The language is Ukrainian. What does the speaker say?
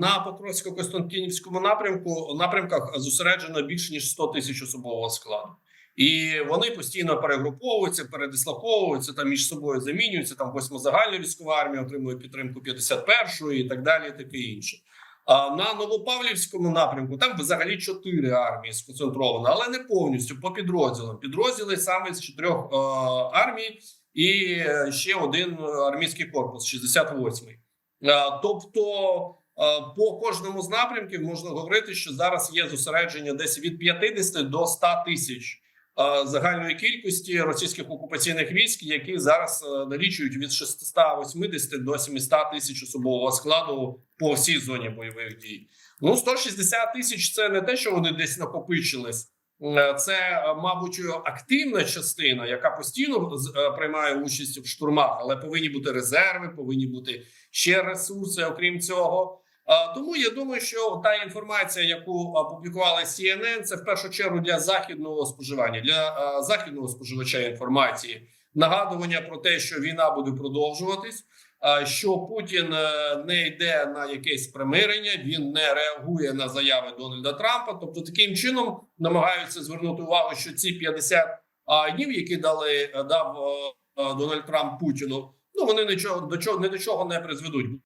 на Покровсько-Костянтинівському напрямку напрямках зосереджено більше ніж 100 тисяч особового складу. І вони постійно перегруповуються, передислоковуються там між собою замінюються. Там восьма загальна військова армія отримує підтримку 51-ї і так далі, таке інше. А на Новопавлівському напрямку там взагалі чотири армії сконцентровано, але не повністю по підрозділам. Підрозділи саме з чотирьох е, армій і е, ще один армійський корпус, 68-й. Е, тобто. Е, По кожному з напрямків можна говорити, що зараз є зосередження десь від 50 до 100 тисяч е, загальної кількості російських окупаційних військ, які зараз е, налічують від 680 до 700 тисяч особового складу по всій зоні бойових дій. Ну 160 тисяч це не те, що вони десь накопичились. Це, мабуть, активна частина, яка постійно приймає участь в штурмах, але повинні бути резерви, повинні бути ще ресурси, окрім цього. Тому я думаю, що та інформація, яку опублікувала CNN, це в першу чергу для західного споживання, для західного споживача інформації, нагадування про те, що війна буде продовжуватись, що Путін е, не йде на якесь примирення, він не реагує на заяви Дональда Трампа. Тобто, таким чином намагаються звернути увагу, що ці 50 днів, які дали дав е, е, Дональд Трамп Путіну, ну вони нічого до чого не до чого не призведуть.